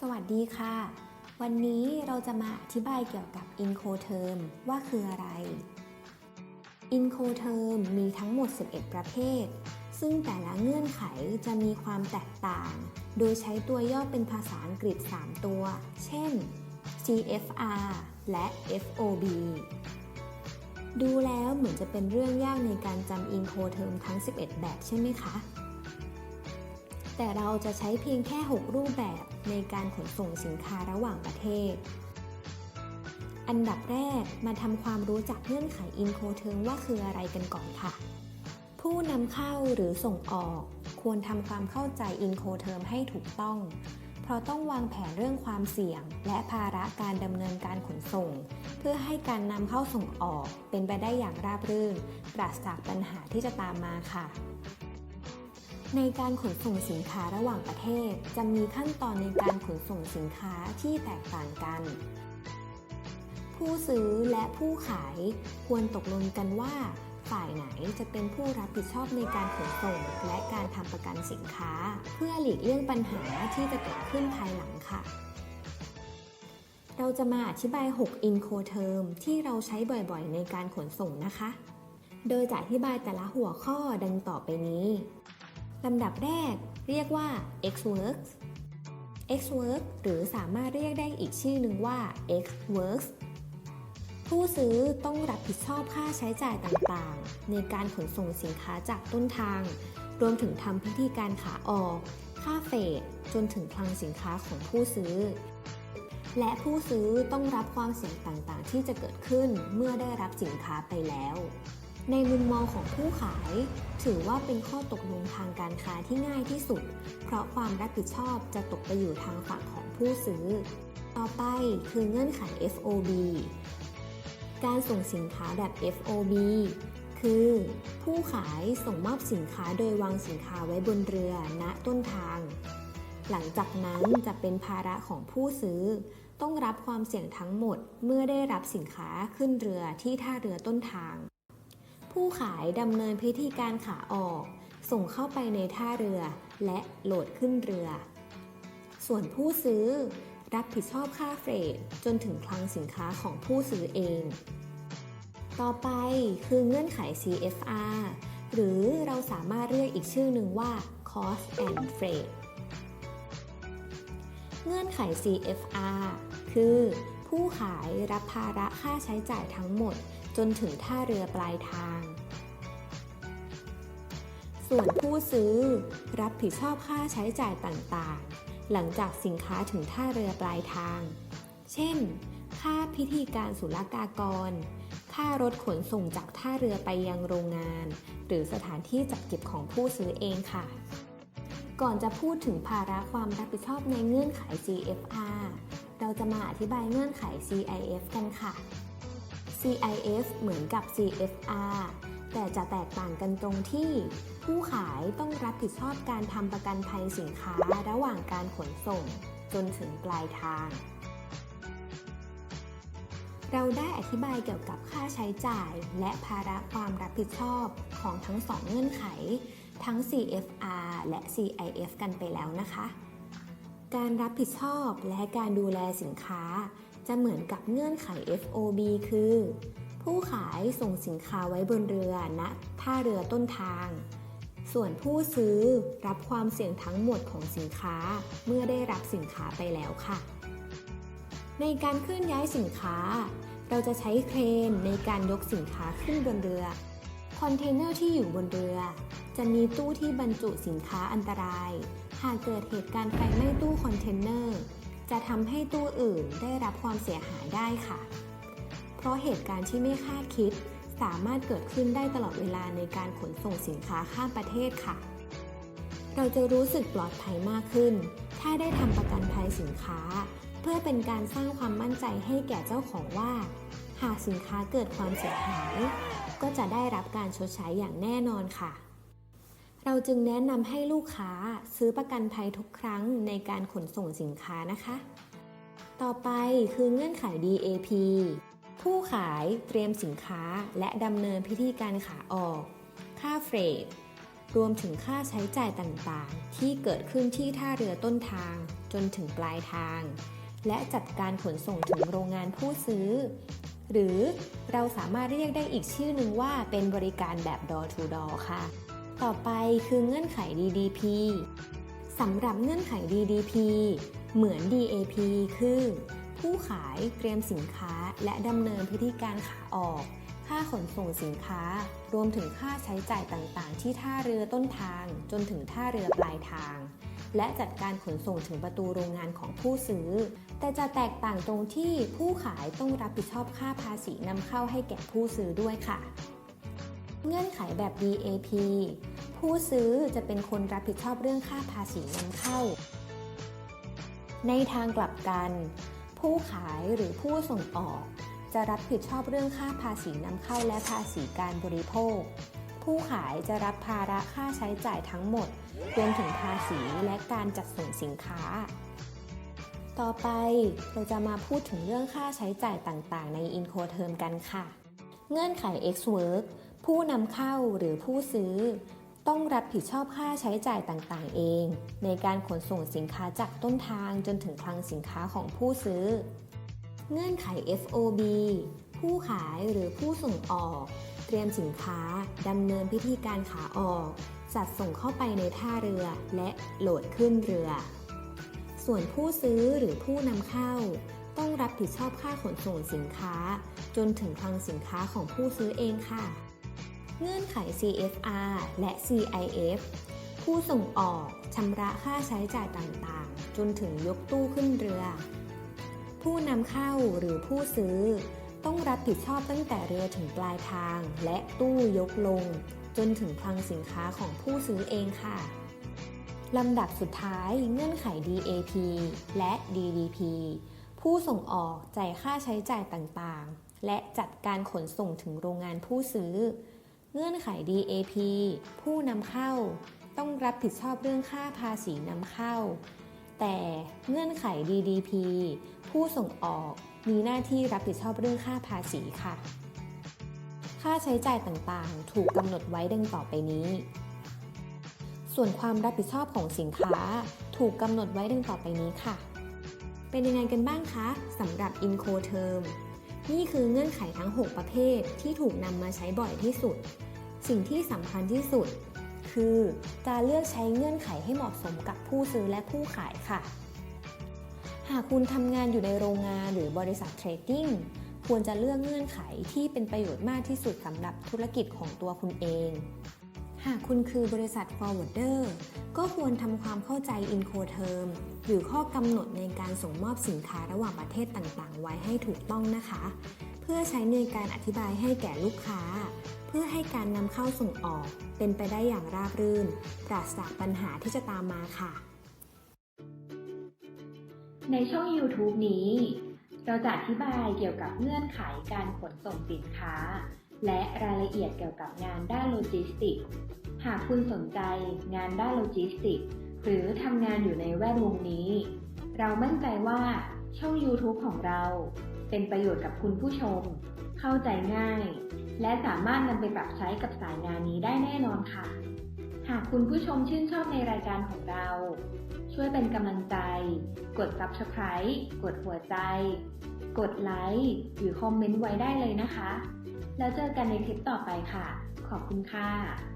สวัสดีค่ะ วันนี้เราจะมาอธิบายเกี่ยวกับ Incoterm ว่าคืออะไร Incoterm มีทั้งหมด 11 ประเภท ซึ่งแต่ละเงื่อนไขจะมีความแตกต่าง โดยใช้ตัวย่อเป็นภาษาอังกฤษ 3 ตัว เช่น CFR และ FOB ดูแล้วเหมือนจะเป็นเรื่องยากในการจำ Incoterm ทั้ง 11 แบบใช่ไหมคะ แต่เราจะใช้เพียงแค่ 6 รูปแบบในการขนส่งสินค้าระหว่างประเทศ อันดับแรกมาทำความรู้จักเงื่อนไข Incoterm ว่าคืออะไรกันก่อนค่ะ ผู้นำเข้าหรือส่งออก ควรทำความเข้าใจ Incoterm ให้ถูกต้อง เพราะต้องวางแผนเรื่องความเสี่ยง และภาระการดำเนินการขนส่ง เพื่อให้การนำเข้าส่งออกเป็นไปได้อย่างราบรื่น ปราศจากปัญหาที่จะตามมาค่ะ ในการขนส่งสินค้าระหว่างประเทศ จะมีขั้นตอนในการขนส่งสินค้าที่แตกต่างกัน ผู้ซื้อและผู้ขายควรตกลงกันว่า ฝ่ายไหนจะเป็นผู้รับผิดชอบในการขนส่ง และการทำประกันสินค้า เพื่อหลีกเลี่ยงปัญหาที่จะเกิดขึ้นภายหลังค่ะ เราจะมาอธิบาย 6 Incoterm ที่เราใช้บ่อยๆ ในการขนส่งนะคะ โดยจะอธิบายแต่ละหัวข้อดังต่อไปนี้ ลำดับแรกเรียกว่า X-Works X-Work หรือสามารถเรียกได้อีกชื่อหนึ่งว่า X-Works ผู้ซื้อต้องรับผิดชอบค่าใช้จ่ายต่างๆ ในการขนส่งสินค้าจากต้นทาง รวมถึงทำพิธีการขาออก ค่าเฟดจนถึงคลังสินค้าของผู้ซื้อ และผู้ซื้อต้องรับความเสี่ยงต่างๆ ที่จะเกิดขึ้นเมื่อได้รับสินค้าไปแล้ว ในมุมมองของผู้ขาย ถือว่าเป็นข้อตกลงทางการค้าที่ง่ายที่สุด เพราะความรับผิดชอบจะตกไปอยู่ทางฝั่งของผู้ซื้อ ต่อไปคือเงื่อนไข FOB การส่งสินค้าแบบ FOB คือ ผู้ขายส่งมอบสินค้าโดยวางสินค้าไว้บนเรือ ณต้นทาง หลังจากนั้นจะเป็นภาระของผู้ซื้อ ต้องรับความเสี่ยงทั้งหมดเมื่อได้รับสินค้าขึ้นเรือที่ท่าเรือต้นทาง ผู้ขายดำเนินพิธีการขาออก ส่งเข้าไปในท่าเรือ และโหลดขึ้นเรือ ส่วนผู้ซื้อรับผิดชอบค่าเฟรตจนถึงคลังสินค้าของผู้ซื้อเอง ต่อไปคือเงื่อนไข CFR หรือเราสามารถเรียกอีกชื่อหนึ่งว่า Cost and Freight เงื่อนไข CFR คือ ผู้ขายรับภาระค่าใช้จ่ายทั้งหมด จนถึงท่าเรือปลายทาง ส่วนผู้ซื้อรับผิดชอบค่าใช้จ่ายต่างๆ หลังจากสินค้าถึงท่าเรือปลายทาง เช่น ค่าพิธีการศุลกากร ค่ารถขนส่งจากท่าเรือไปยังโรงงาน หรือสถานที่จัดเก็บของผู้ซื้อเองค่ะ ก่อนจะพูดถึงภาระความรับผิดชอบในเงื่อนไข CFR เราจะมาอธิบายเงื่อนไข CIF กันค่ะ CIF เหมือนกับ CFR แต่จะแตกต่างกันตรงที่ ผู้ขายต้องรับผิดชอบการทำประกันภัยสินค้าระหว่างการขนส่ง จนถึงปลายทาง เราได้อธิบายเกี่ยวกับค่าใช้จ่าย และภาระความรับผิดชอบของทั้งสองเงื่อนไข ทั้ง CFR และ CIF กันไปแล้วนะคะ การรับผิดชอบและการดูแลสินค้า จะเหมือนกับเงื่อนไข FOB คือ ผู้ขายส่งสินค้าไว้บนเรือณท่าเรือต้นทาง ส่วนผู้ซื้อรับความเสี่ยงทั้งหมดของสินค้าเมื่อได้รับสินค้าไปแล้วค่ะ ในการเคลื่อนย้ายสินค้า เราจะใช้เครนในการยกสินค้าขึ้นบนเรือคอนเทนเนอร์ที่อยู่บนเรือ จะมีตู้ที่บรรจุสินค้าอันตราย หากเกิดเหตุการณ์ไฟไหม้ตู้คอนเทนเนอร์ จะทำให้ตู้อื่นได้รับความเสียหายได้ค่ะ เพราะเหตุการณ์ที่ไม่คาดคิด สามารถเกิดขึ้นได้ตลอดเวลาในการขนส่งสินค้าข้ามประเทศค่ะ เราจะรู้สึกปลอดภัยมากขึ้น ถ้าได้ทำประกันภัยสินค้า เพื่อเป็นการสร้างความมั่นใจให้แก่เจ้าของว่า หากสินค้าเกิดความเสียหาย ก็จะได้รับการชดใช้อย่างแน่นอนค่ะ เราจึงแนะนำให้ลูกค้าซื้อประกันภัยทุกครั้งในการขนส่งสินค้านะคะ ต่อไปคือเงื่อนไข DAP ผู้ขายเตรียมสินค้าและดำเนินพิธีการขาออก ค่าเฟรตรวมถึงค่าใช้จ่ายต่างๆ ที่เกิดขึ้นที่ท่าเรือต้นทางจนถึงปลายทาง และจัดการขนส่งถึงโรงงานผู้ซื้อ หรือเราสามารถเรียกได้อีกชื่อหนึ่งว่าเป็นบริการแบบ door to door ค่ะ ต่อไปคือเงื่อนไข DDP สำหรับเงื่อนไข DDP เหมือน DAP คือ ผู้ขายเตรียมสินค้าและดำเนินพิธีการขาออก ค่าขนส่งสินค้า รวมถึงค่าใช้จ่ายต่างๆ ที่ท่าเรือต้นทาง จนถึงท่าเรือปลายทาง และจัดการขนส่งถึงประตูโรงงานของผู้ซื้อ แต่จะแตกต่างตรงที่ผู้ขายต้องรับผิดชอบค่าภาษีนำเข้าให้แก่ผู้ซื้อด้วยค่ะ เงื่อนไขแบบ DAP ผู้ซื้อจะเป็นคนรับผิดชอบเรื่องค่าภาษีนำเข้า ในทางกลับกัน ผู้ขายหรือผู้ส่งออก จะรับผิดชอบเรื่องค่าภาษีนำเข้าและภาษีการบริโภค ผู้ขายจะรับภาระค่าใช้จ่ายทั้งหมด รวมถึงภาษีและการจัดส่งสินค้าต่อไปเราจะมาพูดถึงเรื่องค่าใช้จ่ายต่างๆ ใน Incoterm กันค่ะ เงื่อนไข X-Work ผู้นำเข้าหรือผู้ซื้อ ต้องรับผิดชอบค่าใช้จ่ายต่างๆ เอง ในการขนส่งสินค้าจากต้นทางจนถึงคลังสินค้าของผู้ซื้อ เงื่อนไข FOB ผู้ขายหรือผู้ส่งออก เตรียมสินค้าดำเนินพิธีการขาออก จัดส่งเข้าไปในท่าเรือและโหลดขึ้นเรือ ส่วนผู้ซื้อหรือผู้นำเข้า ต้องรับผิดชอบค่าขนส่งสินค้า จนถึงคลังสินค้าของผู้ซื้อเองค่ะ เงื่อนไข CFR และ CIF ผู้ส่งออกชำระค่าใช้จ่ายต่างๆ จนถึงยกตู้ขึ้นเรือ ผู้นำเข้าหรือผู้ซื้อ ต้องรับผิดชอบตั้งแต่เรือถึงปลายทาง และตู้ยกลง จนถึงคลังสินค้าของผู้ซื้อเองค่ะลำดับสุดท้ายเงื่อนไข DAP และ DDP ผู้ส่งออกจ่ายค่าใช้จ่ายต่างๆ และจัดการขนส่งถึงโรงงานผู้ซื้อ เงื่อนไข DAP ผู้นำเข้า ต้องรับผิดชอบเรื่องค่าภาษีนำเข้า แต่เงื่อนไข DDP ผู้ส่งออกมีหน้าที่รับผิดชอบเรื่องค่าภาษีค่ะ ค่าใช้จ่ายต่างๆ ถูกกำหนดไว้ดังต่อไปนี้ ส่วนความรับผิดชอบของสินค้าถูกกำหนดไว้ดังต่อไปนี้ค่ะ เป็นยังไงกันบ้างคะสำหรับ Incoterm นี่คือเงื่อนไขทั้ง 6 ประเภทที่ถูกนำมาใช้บ่อยที่สุด สิ่งที่สำคัญที่สุด คือการเลือกใช้เงื่อนไขให้เหมาะสมกับผู้ซื้อและผู้ขายค่ะ หากคุณทำงานอยู่ในโรงงานหรือบริษัทเทรดดิ้งควรจะเลือกเงื่อนไขที่เป็นประโยชน์มากที่สุดสำหรับธุรกิจของตัวคุณเอง หากคุณคือบริษัท forwarder ก็ควรทำความเข้าใจ Incoterm หรือข้อกำหนดในการส่งมอบสินค้าระหว่างประเทศต่างๆ ไว้ให้ถูกต้องนะคะ เพื่อใช้ในการอธิบายให้แก่ลูกค้า เพื่อให้การนำเข้าส่งออกเป็นไปได้อย่างราบรื่น ปราศจากปัญหาที่จะตามมาค่ะ ในช่อง YouTube นี้ เราจะอธิบายเกี่ยวกับเงื่อนไขการขนส่งสินค้า และรายละเอียดเกี่ยวกับงานด้านโลจิสติก หากคุณสนใจงานด้านโลจิสติก หรือทำงานอยู่ในแวดวงนี้ เรามั่นใจว่าช่อง YouTube ของเรา เป็นประโยชน์กับคุณผู้ชม เข้าใจง่าย และสามารถนำไปปรับใช้กับสายงานนี้ได้แน่นอนค่ะ หากคุณผู้ชมชื่นชอบในรายการของเรา ช่วยเป็นกำลังใจ กด subscribe กดหัวใจ กดไลค์หรือคอมเมนต์ไว้ได้เลยนะคะ แล้วเจอกันในคลิปต่อไปค่ะ ขอบคุณค่ะ